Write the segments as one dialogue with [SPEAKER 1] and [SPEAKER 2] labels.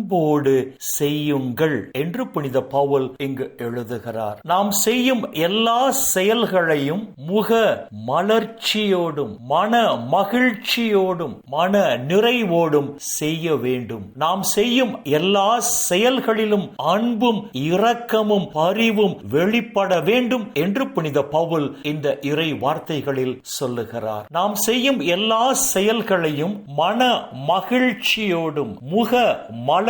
[SPEAKER 1] அன்போடு செய்யுங்கள் என்று புனித பவுல் இங்கு எழுதுகிறார். நாம் செய்யும் எல்லா செயல்களையும் முக மலர்ச்சியோடும் மன மகிழ்ச்சியோடும் மன நிறைவோடும் செய்ய வேண்டும். நாம் செய்யும் எல்லா செயல்களிலும் அன்பும் இரக்கமும் பரிவும் வெளிப்பட வேண்டும் என்று புனித பவுல் இந்த இறை வார்த்தைகளில் சொல்லுகிறார். நாம் செய்யும் எல்லா செயல்களையும் மன மகிழ்ச்சியோடும் முக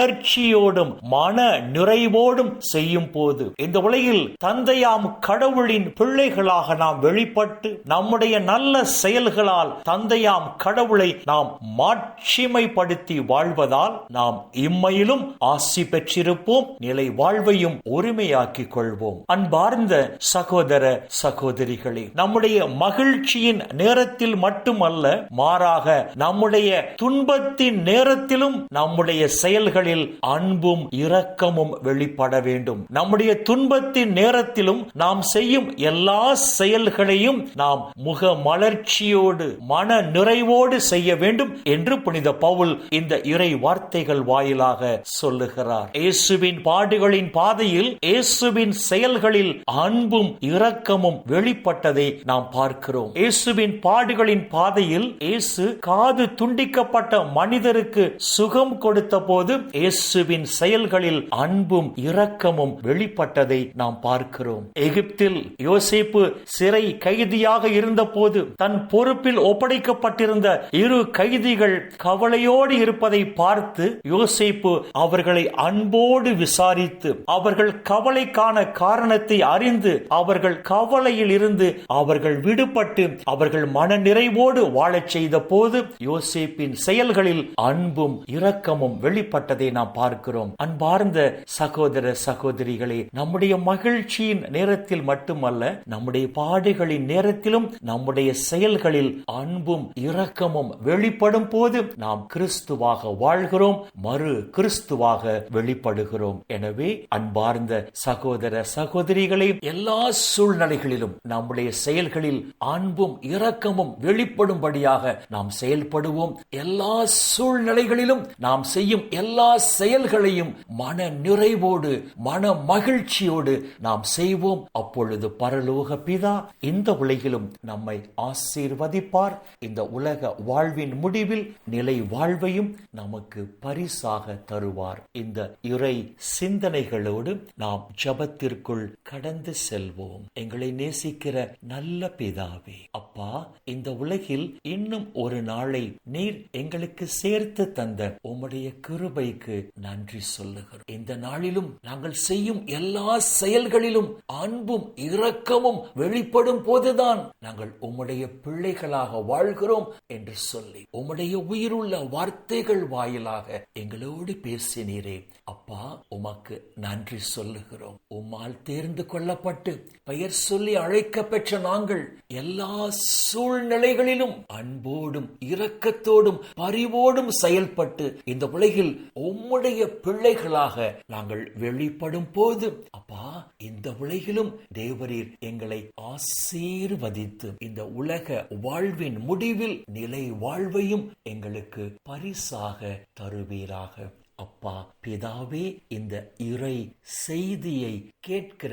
[SPEAKER 1] உணர்ச்சியோடும் மன நிறைவோடும் செய்யும் போது இந்த உலகில் தந்தையாம் கடவுளின் பிள்ளைகளாக நாம் வெளிப்பட்டு நம்முடைய நல்ல செயல்களால் தந்தையாம் கடவுளை நாம் மாட்சிமைப்படுத்தி வாழ்வதால் நாம் இம்மையிலும் ஆசி பெற்றிருப்போம் நிலை வாழ்வையும் உரிமையாக்கிக் கொள்வோம். அன்பார்ந்த சகோதர சகோதரிகளே நம்முடைய மகிழ்ச்சியின் நேரத்தில் மட்டுமல்ல மாறாக நம்முடைய துன்பத்தின் நேரத்திலும் நம்முடைய செயல்கள் செயல்களில் அன்பும் இரக்கமும் வெளிப்பட வேண்டும். நம்முடைய துன்பத்தின் நேரத்திலும் நாம் செய்யும் எல்லா செயல்களையும் நாம் முக மலர்ச்சியோடு மன நிறைவோடு செய்ய வேண்டும் என்று புனித பவுல் இந்த இறை வார்த்தைகள் வாயிலாக சொல்லுகிறார். இயேசுவின் பாடுகளின் பாதையில் இயேசுவின் செயல்களில் அன்பும் இரக்கமும் வெளிப்பட்டதை நாம் பார்க்கிறோம். இயேசுவின் பாடுகளின் பாதையில் இயேசு காது துண்டிக்கப்பட்ட மனிதருக்கு சுகம் கொடுத்த போது இயேசுவின் செயல்களில் அன்பும் இரக்கமும் வெளிப்பட்டதை நாம் பார்க்கிறோம். எகிப்தில் யோசிப்பு சிறை கைதியாக இருந்தபோது தன் பொறுப்பில் ஒப்படைக்கப்பட்டிருந்த இரு கைதிகள் கவலையோடு இருப்பதை பார்த்து யோசிப்பு அவர்களை அன்போடு விசாரித்து அவர்கள் கவலைக்கான காரணத்தை அறிந்து அவர்கள் கவலையில் இருந்து அவர்கள் விடுபட்டு அவர்கள் மன நிறைவோடு வாழச் செய்த போது யோசிப்பின் செயல்களில் அன்பும் இரக்கமும் வெளிப்பட்டது. நாம் பார்க்கிறோம். அன்பார்ந்த சகோதர சகோதரிகளே நம்முடைய மகிழ்ச்சியின் நேரத்தில் மட்டுமல்ல நம்முடைய பாடுகளின் நேரத்திலும் நம்முடைய செயல்களில் அன்பும் இரக்கமும் வெளிப்படும் போது நாம் கிறிஸ்துவாக வாழ்கிறோம் மறு கிறிஸ்துவாக வெளிப்படுகிறோம். எனவே அன்பார்ந்த சகோதர சகோதரிகளே எல்லா சூழ்நிலைகளிலும் நம்முடைய செயல்களில் அன்பும் இரக்கமும் வெளிப்படும்படியாக நாம் செயல்படுவோம். எல்லா சூழ்நிலைகளிலும் நாம் செய்யும் எல்லா செயல்களையும் மன நிறைவோடு மன மகிழ்ச்சியோடு நாம் செய்வோம். அப்பொழுது பரலோக பிதா இந்த உலகிலும் நம்மை ஆசீர்வதிப்பார். இந்த உலக வாழ்வின் முடிவில் நிலை வாழ்வையும் நமக்கு பரிசாக தருவார். இந்த இறை சிந்தனைகளோடு நாம் ஜபத்திற்குள் கடந்து செல்வோம். எங்களை நேசிக்கிற நல்ல பிதாவே அப்பா இந்த உலகில் இன்னும் ஒரு நாளை நீர் எங்களுக்கு சேர்த்து தந்த உம்முடைய கிருபைக்கு நன்றி சொல்லுகிறோம். இந்த நாளிலும் நாங்கள் செய்யும் எல்லா செயல்களிலும் அன்பும் இரக்கமும் வெளிப்படும் போதுதான் நாங்கள் உம்முடைய பிள்ளைகளாக வாழ்கிறோம் என்று சொல்லி உம்முடைய உயிருள்ள வார்த்தைகள் வாயிலாக எங்களோடு பேசினீரே. அப்பா உமக்கு நன்றி சொல்லுகிறோம். உம்மால் தேர்ந்து கொள்ளப்பட்டு பெயர் சொல்லி அழைக்க பெற்ற நாங்கள் எல்லா சூழ்நிலைகளிலும் அன்போடும் இரக்கத்தோடும் பரிவோடும் செயல்பட்டு இந்த உலகில் உம்முடைய பிள்ளைகளாக நாங்கள் வெளிப்படும் போது அப்பா இந்த உலகிலும் தேவரீர் எங்களை ஆசீர்வதித்து இந்த உலக வாழ்வின் முடிவில் நிலை வாழ்வையும் எங்களுக்கு பரிசாக தருவீராக. அப்பா பிதாவே இந்த இறை செய்தியை கேட்கிற